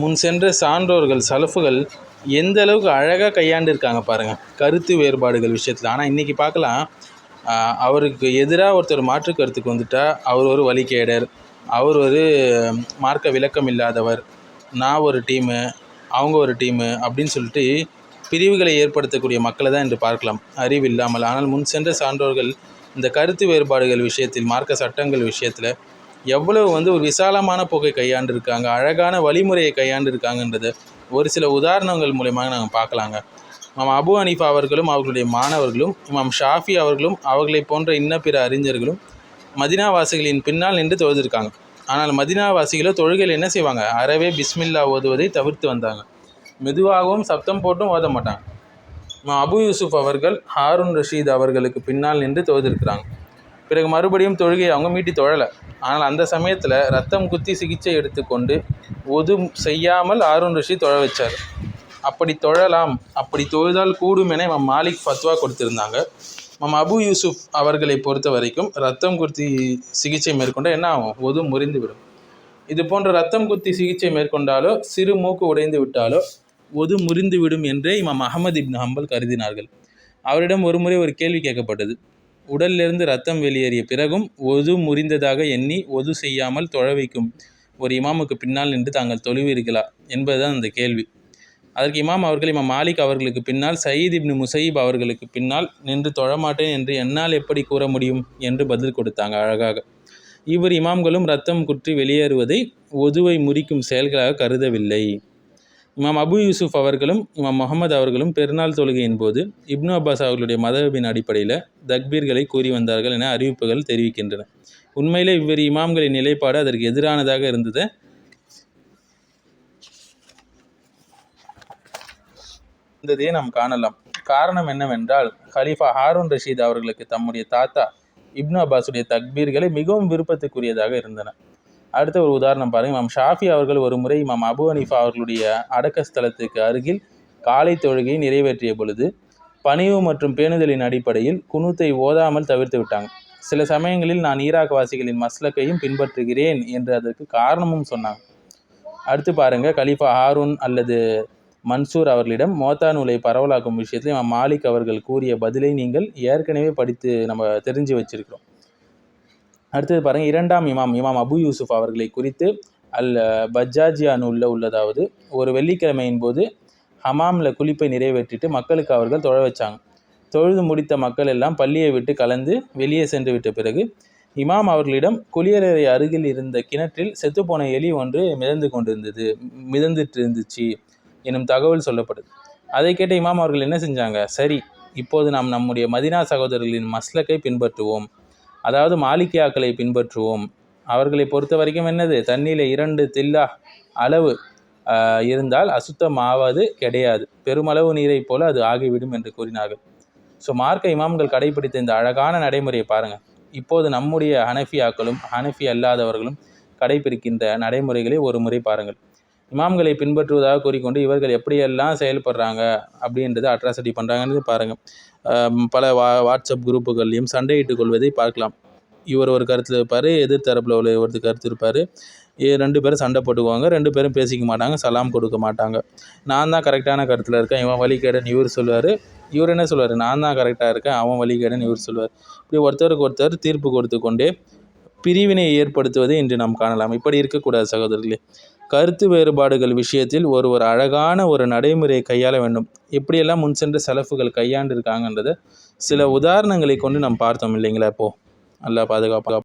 முன் சென்ற சான்றோர்கள் சலஃபுகள் எந்த அளவுக்கு அழகாக கையாண்டிருக்காங்க பாருங்கள் கருத்து வேறுபாடுகள் விஷயத்தில். ஆனால் இன்றைக்கி பார்க்கலாம். அவருக்கு எதிராக ஒருத்தர் மாற்று கருத்துக்கு வந்துட்டால் அவர் ஒரு வழிகேடர் அவர் ஒரு மார்க்க விளக்கம் இல்லாதவர் நான் ஒரு டீமு அவங்க ஒரு டீமு அப்படின்னு சொல்லிட்டு பிரிவுகளை ஏற்படுத்தக்கூடிய மக்களை தான் என்று பார்க்கலாம். அறிவு இல்லாமல். ஆனால் முன் சென்ற சான்றோர்கள் இந்த கருத்து வேறுபாடுகள் விஷயத்தில் மார்க்க சட்டங்கள் விஷயத்தில் எவ்வளவு வந்து ஒரு விசாலமான போக்கை கையாண்டிருக்காங்க அழகான வழிமுறையை கையாண்டிருக்காங்கன்றது ஒரு சில உதாரணங்கள் மூலயமாக நாங்கள் பார்க்கலாங்க. இமாம் அபு ஹனீஃபா அவர்களும் அவர்களுடைய மாணவர்களும் இமாம் ஷாஃபி அவர்களும் அவர்களை போன்ற இன்ன பிற அறிஞர்களும் மதினாவாசிகளின் பின்னால் நின்று தொழுதிருக்காங்க. ஆனால் மதினாவாசிகளோ தொழுகையில் என்ன செய்வாங்க? அறவே பிஸ்மில்லா ஓதுவதை தவிர்த்து வந்தாங்க. மெதுவாகவும் சப்தம் போட்டும் ஓத மாட்டாங்க. இமாம் அபு யூசுப் அவர்கள் ஹாரூன் ரஷீத் அவர்களுக்கு பின்னால் நின்று தொழுதிருக்கிறாங்க. பிறகு மறுபடியும் தொழுகையை அவங்க மீட்டி தொழலை. ஆனால் அந்த சமயத்தில் ரத்தம் குத்தி சிகிச்சை எடுத்துக்கொண்டு ஒது செய்யாமல் ஆரூன் ரிஷி தொழ வச்சார். அப்படி தொழலாம் அப்படி தொழுதால் கூடும் என இமாம் மாலிக் ஃபத்வா கொடுத்திருந்தாங்க. மம் அபு யூசுப் அவர்களை பொறுத்த வரைக்கும் ரத்தம் குத்தி சிகிச்சை மேற்கொண்டால் என்ன ஆகும்? ஒது முறிந்து விடும். இது போன்ற ரத்தம் குத்தி சிகிச்சை மேற்கொண்டாலோ சிறு மூக்கு உடைந்து விட்டாலோ ஒது முறிந்து விடும் என்றே இமாம் அகமது இப்னு ஹம்பல் கருதினார்கள். அவரிடம் ஒருமுறை ஒரு கேள்வி கேட்கப்பட்டது. உடலிலிருந்து ரத்தம் வெளியேறிய பிறகும் ஒது முறிந்ததாக எண்ணி ஒது செய்யாமல் தொழ வைக்கும் ஒரு இமாமுக்கு பின்னால் நின்று தாங்கள் தொழுவீர்களா என்பதுதான் அந்த கேள்வி. அதற்கு இமாம் அவர்கள் இமாம் மாலிக் அவர்களுக்கு பின்னால் சயீத் இப்னு முசைப் அவர்களுக்கு பின்னால் நின்று தொழமாட்டேன் என்று என்னால் எப்படி கூற முடியும் என்று பதில் கொடுத்தாங்க அழகாக. இவர் இமாம்களும் ரத்தம் குற்றி வெளியேறுவதை ஒதுவை முறிக்கும் செயல்களாக கருதவில்லை. இமாம் அபு யூசுப் அவர்களும் இமாம் முகமது அவர்களும் பெருநாள் தொழுகையின் போது இப்னு அப்பாஸ் அவர்களுடைய மதபின் அடிப்படையில் தக்பீர்களை கூறி வந்தார்கள் என அறிவிப்புகள் தெரிவிக்கின்றன. உண்மையிலே இவ்விரு இமாம்களின் நிலைப்பாடு அதற்கு எதிரானதாக இருந்தது. இருந்ததையே நாம் காணலாம். காரணம் என்னவென்றால் கலீஃபா ஹாரூன் ரஷீத் அவர்களுக்கு தம்முடைய தாத்தா இப்னு அப்பாஸுடைய தக்பீர்களை மிகவும் விருப்பத்துக்குரியதாக இருந்தன. அடுத்த ஒரு உதாரணம் பாருங்கள் இமாம் ஷாஃபி அவர்கள் ஒரு முறை இமாம் அபு ஹனிஃபா அவர்களுடைய அடக்க ஸ்தலத்துக்கு அருகில் காலை தொழுகையை நிறைவேற்றிய பொழுது பணிவு மற்றும் பேணுதலின் அடிப்படையில் குனூத்தை ஓதாமல் தவிர்த்து விட்டாங்க. சில சமயங்களில் நான் ஈராக் வாசிகளின் மஸ்லக்கையும் பின்பற்றுகிறேன் என்று அதற்கு காரணமும் சொன்னாங்க. அடுத்து பாருங்க கலீஃபா ஹாரூன் அல்லது மன்சூர் அவர்களிடம் மோத்தா நூலை பரவலாக்கும் விஷயத்தில் மாலிக் அவர்கள் கூறிய பதிலை நீங்கள் ஏற்கனவே படித்து நம்ம தெரிஞ்சு வச்சிருக்கிறோம். அடுத்தது பாருங்கள் இரண்டாம் இமாம் இமாம் அபு யூசுப் அவர்களை குறித்து அல் பஜ்ஜாஜியா நூலில் உள்ளதாவது ஒரு வெள்ளிக்கிழமையின் போது ஹமாமில் குளிப்பை நிறைவேற்றிட்டு மக்களுக்கு அவர்கள் தொழ வச்சாங்க. தொழுது முடித்த மக்கள் எல்லாம் பள்ளியை விட்டு கலந்து வெளியே சென்று விட்ட பிறகு இமாம் அவர்களிடம் குளியலறை அருகில் இருந்த கிணற்றில் செத்துப்போன எலி ஒன்று மிதந்து கொண்டிருந்தது மிதந்துட்டு இருந்துச்சு எனும் தகவல் சொல்லப்படுது. அதை கேட்ட இமாம் அவர்கள் என்ன செஞ்சாங்க? சரி இப்போது நாம் நம்முடைய மதினா சகோதரர்களின் மஸ்லக்கை பின்பற்றுவோம். அதாவது மாலிக்கியாக்களை பின்பற்றுவோம். அவர்களை பொறுத்த வரைக்கும் என்னது? தண்ணியில் இரண்டு தில்லா அளவு இருந்தால் அசுத்தமாவது கிடையாது. பெருமளவு நீரைப் போல அது ஆகிவிடும் என்று கூறினார்கள். ஸோ மார்க்க இமாம்கள் கடைபிடித்த இந்த அழகான நடைமுறையை பாருங்கள் இப்போது நம்முடைய ஹனஃபியாக்களும் ஹனஃபி அல்லாதவர்களும் கடைபிடிக்கின்ற நடைமுறைகளை ஒரு முறை பாருங்கள். இமாம்களை பின்பற்றுவதாக கூறிக்கொண்டு இவர்கள் எப்படியெல்லாம் செயல்படுறாங்க அப்படின்றத அட்ராசிட்டி பண்ணுறாங்கன்னு பாருங்கள் பல வா வாட்ஸ்அப் குரூப்புகள்லையும் சண்டையிட்டு கொள்வதை பார்க்கலாம். இவர் ஒரு கருத்தில் இருப்பார் எதிர் தரப்பில் உள்ள ஒரு கருத்து இருப்பார். ரெண்டு பேரும் சண்டை போட்டுக்குவாங்க ரெண்டு பேரும் பேசிக்க மாட்டாங்க சலாம் கொடுக்க மாட்டாங்க. நான் தான் கரெக்டான கருத்தில் இருக்கேன் இவன் வழிகேடன் இவர் சொல்லுவார். இவர் என்ன சொல்லுவார்? நான் தான் கரெக்டாக இருக்கேன் அவன் வழிகேடன் இவர் சொல்லுவார். இப்படி ஒருத்தருக்கு ஒருத்தர் தீர்ப்பு கொடுத்து கொண்டே பிரிவினை ஏற்படுத்துவதை இன்று நாம் காணலாம். இப்படி இருக்கக்கூடாது சகோதரர்களே. கருத்து வேறுபாடுகள் விஷயத்தில் ஒரு ஒரு அழகான ஒரு நடைமுறையை கையாள வேண்டும். எப்படியெல்லாம் முன் சென்ற செலவுகள் கையாண்டு இருக்காங்கன்றத சில உதாரணங்களை கொண்டு நாம் பார்த்தோம் இல்லைங்களா இப்போது நல்லா பாதுகாப்பாக